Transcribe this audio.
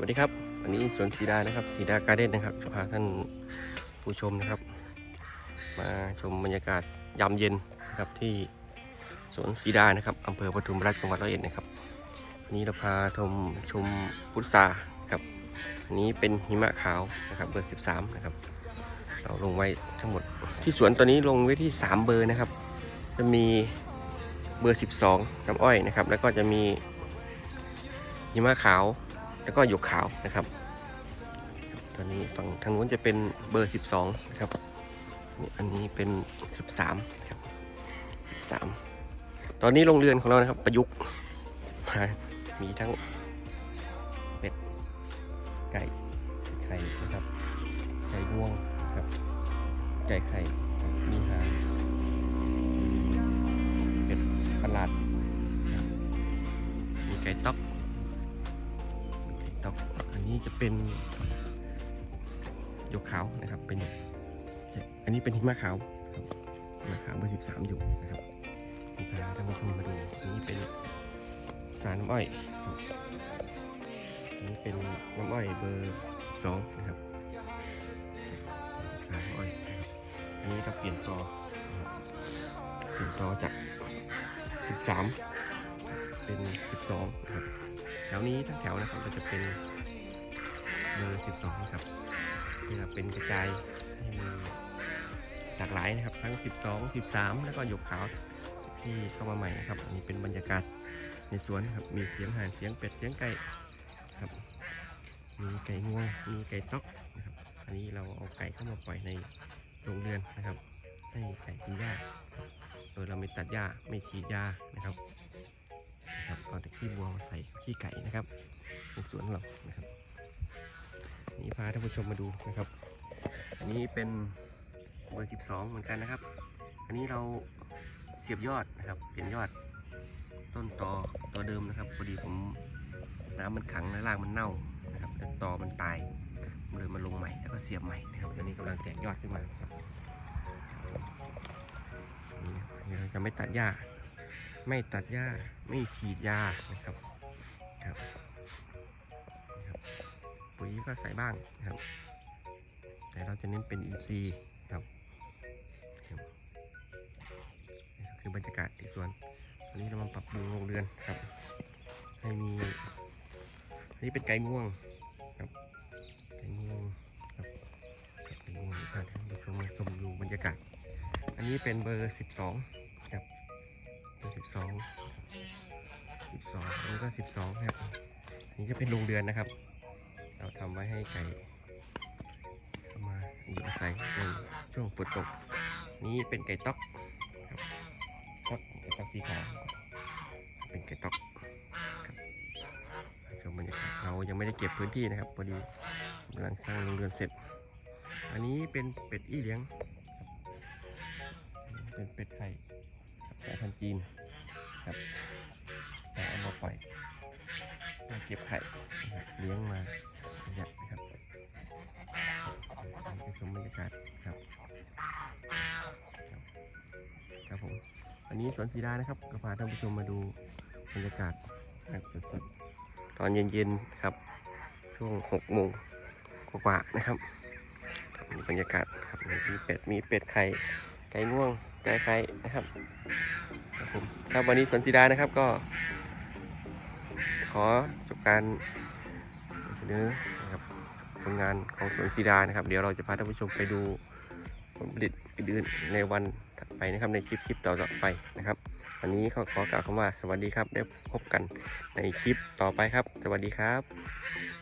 วัสดีครับวันนี้สวนสีดานะครับสีดาการ์เด้นนะครับจะพาท่านผู้ชมนะครับ มาชมบรรยากาศยามเย็นนะครับที่สวนสีดานะครับอำเภอปทุมราชจังหวัดร้อยเอ็ดนะครับวันนี้เราพาชมชมพุทราครับอันนี้เป็นหิมะขาวนะครับเบอร์ 13 นะครับ เราลงไว้ทั้งหมดที่สวนตัวนี้ลงไว้ที่ 3 เบอร์นะครับ จะมีเบอร์ 12น้ำอ้อยนะครับ แล้วก็จะมีหิมะขาว แล้วก็หยกขาวนะครับ ตอนนี้ฝั่งทางนู้นจะเป็นเบอร์ 12 นะครับ อันนี้เป็น 13ครับ13 ตอนนี้โรงเรือนของเรานะครับ ประยุกต์มีทั้งเป็ดไก่ไข่นะครับไก่งวงนะครับไก่ไข่มีหางเป็ดประหลาดมีไก่ต๊อก นี้จะเป็นหยกขาวนะครับ เป็นอันนี้เป็นหิมะขาวครับหิมะขาวเบอร์สิบสามอยู่นะครับมีพาท่านผู้ชมมาดูนี้เป็นสารน้ำอ้อยอันนี้เป็นน้ำอ้อยเบอร์สิบสองนะครับสารน้ำอ้อยนะครับอันนี้ก็เปลี่ยนต่อเปลี่ยนต่อจากสิบสามเป็นสิบสองนะครับแถวนี้ทั้งแถวนะครับก็จะเป็น เบอร์ 12นะครับนี่ครับเป็นกระจายให้มีหลากหลายนะครับ ทั้ง 12 13 แล้วก็หยกขาวที่เข้ามาใหม่นะครับอันนี้เป็นบรรยากาศในสวนครับมีเสียงห่านเสียงเป็ดเสียงไก่ครับมีไก่งวงมีไก่ต๊อกนะครับอันนี้เราเอาไก่เข้ามาปล่อยในโรงเรือนนะครับ ให้ไก่กินหญ้าโดยเราไม่ตัดหญ้าไม่ฉีดยานะครับนะครับเอาขี้วัวมาใส่ขี้ไก่นะครับในสวนเรานะครับ นี่พาท่านผู้ชมมาดูนะครับ อันนี้เป็นเบอร์ 12 เหมือนกันนะครับ อันนี้เราเสียบยอดนะครับเปลี่ยนยอดต้นตอตอเดิมนะครับพอดีผมน้ำมันขังและรากมันเน่านะครับแล้วตอมันตายเลยมาลงใหม่แล้วก็เสียบใหม่นะครับอันนี้กำลังแตกยอดขึ้นมานี่เราจะไม่ตัดหญ้า ไม่ตัดหญ้าไม่ฉีดยานะครับครับ ปุ๋ยก็ใส่บ้างนะครับ แต่เราจะเน้นเป็นอินทรีย์ครับคือบรรยากาศที่สวนอันนี้เรามาปรับปรุงโรงเรือนครับ ให้มีอันนี้เป็นไก่ง่วงครับไก่ง่วงครับไก่ง่วงพาท่านผู้ชมมาชมดูบรรยากาศ อันนี้เป็นเบอร์ 12ครับเบอร์สิบสองสิบสองอันนี้ก็สิบสองครับอันนี้ก็เป็นโรงเรือนนะครับ เราทำไว้ให้ไก่เข้ามาอยู่อาศัยในช่วงฝนตก นี้เป็นไก่ต๊อกครับต๊อกไก่ต๊อกสีขาวเป็นไก่ต๊อกครับชมบรรยากาศเรายังไม่ได้เก็บพื้นที่นะครับพอดีกำลังสร้างโรงเรือนเสร็จ อันนี้เป็นเป็ดอี้เลี้ยง เป็นเป็ดไข่สายพันธุ์จีนครับแต่เอามาปล่อยมาเก็บไข่เลี้ยงมา รรยากาศครับครับผมอันนี้สวนสีดานะครับก็พาท่านผู้ชมมาดูบรรยากาศแบบสดๆตอนเย็นๆครับ ช่วงหกโมงกว่าๆนะครับบมีบรรยากาศครับมีเป็ดมีเป็ดไข่ไก่ง่วงไก่ไข่นะครับครับผมครับวันนี้สวนสีดานะครับก็ ขอจบการเสนอ ลงานของสวนสีดานะครับ เดี๋ยวเราจะพาท่านผู้ชมไปดูผลผลิตอื่นๆในวันถัดไปนะครับในคลิปคลิปต่อๆไปนะครับวันนี้ขอขอกล่าวคำว่าสวัสดีครับได้พบกันในคลิปต่อไปครับ สวัสดีครับ